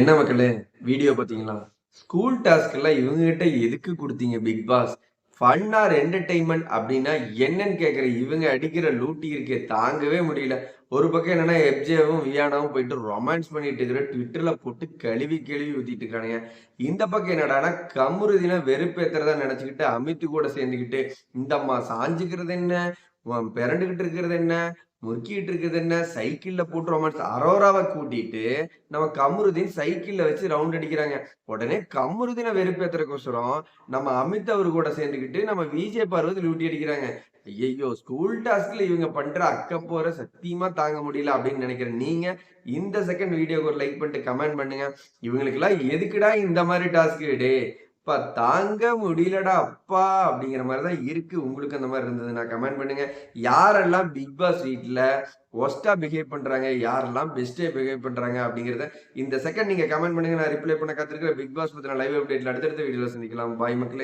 என்ன மக்களே வீடியோ பார்த்தீங்களா ஸ்கூல் டாஸ்க் எல்லாம் இவங்க கிட்ட எதுக்கு கொடுத்தீங்க Bigg Boss fun or entertainment அப்படின்னா என்னன்னு கேட்குற இவங்க அடிக்கிற லூட்டி இருக்கே தாங்கவே முடியல. ஒரு பக்கம் என்னன்னா எப்ஜேவும் வியானாவும் போயிட்டு ரொமான்ஸ் பண்ணிட்டு இருக்கிற ட்விட்டரில் போட்டு கழுவி கழுவி ஊத்திட்டு இருக்கானுங்க. இந்த பக்கம் என்னடானா கமுருதினா வெறுப்பேத்துறதா நினைச்சுக்கிட்டு அமித்து கூட சேர்ந்துக்கிட்டு இந்தம்மா சாஞ்சுக்கிறது என்ன? பிறண்டுகிட்டு இருக்கிறது என்ன? முறுக்கிட்டு இருக்குது என்ன சைக்கிள்ல போட்டு ரொமான்ஸ் அரோராவை கூட்டிட்டு நம்ம கமருதீன் சைக்கிள்ல வச்சு ரவுண்ட் அடிக்கிறாங்க. உடனே கமருதீனை வெறுப்பேத்துறக்கோசரம் நம்ம அமித் அவர் கூட சேர்ந்துக்கிட்டு நம்ம விஜய் பார்வதி லூட்டி அடிக்கிறாங்க. ஐயோ ஸ்கூல் டாஸ்க்ல இவங்க பண்ற அக்க போற சத்தியமா தாங்க முடியல அப்படின்னு நினைக்கிறேன். நீங்க இந்த செகண்ட் வீடியோக்கு ஒரு லைக் பண்ணிட்டு கமெண்ட் பண்ணுங்க. இவங்களுக்கெல்லாம் எதுக்குடா இந்த மாதிரி டாஸ்க் டே அப்பா தாங்க முடியலடா அப்பா அப்படிங்கிற மாதிரி தான் இருக்கு. உங்களுக்கு அந்த மாதிரி இருந்ததுன்னா கமெண்ட் பண்ணுங்க. யாரெல்லாம் பிக் பாஸ் வீட்டில் ஒஸ்டா பிஹேவ் பண்றாங்க யாரெல்லாம் பெஸ்டே பிஹேவ் பண்றாங்க அப்படிங்கிறத இந்த செகண்ட் நீங்க கமெண்ட் பண்ணுங்க. நான் ரிப்ளை பண்ண காத்திருக்கிற பிக் பாஸ் பத்தின லைவ் அப்டேட்ல அடுத்தடுத்த வீடியோல சந்திக்கலாம். பாய் மக்களே.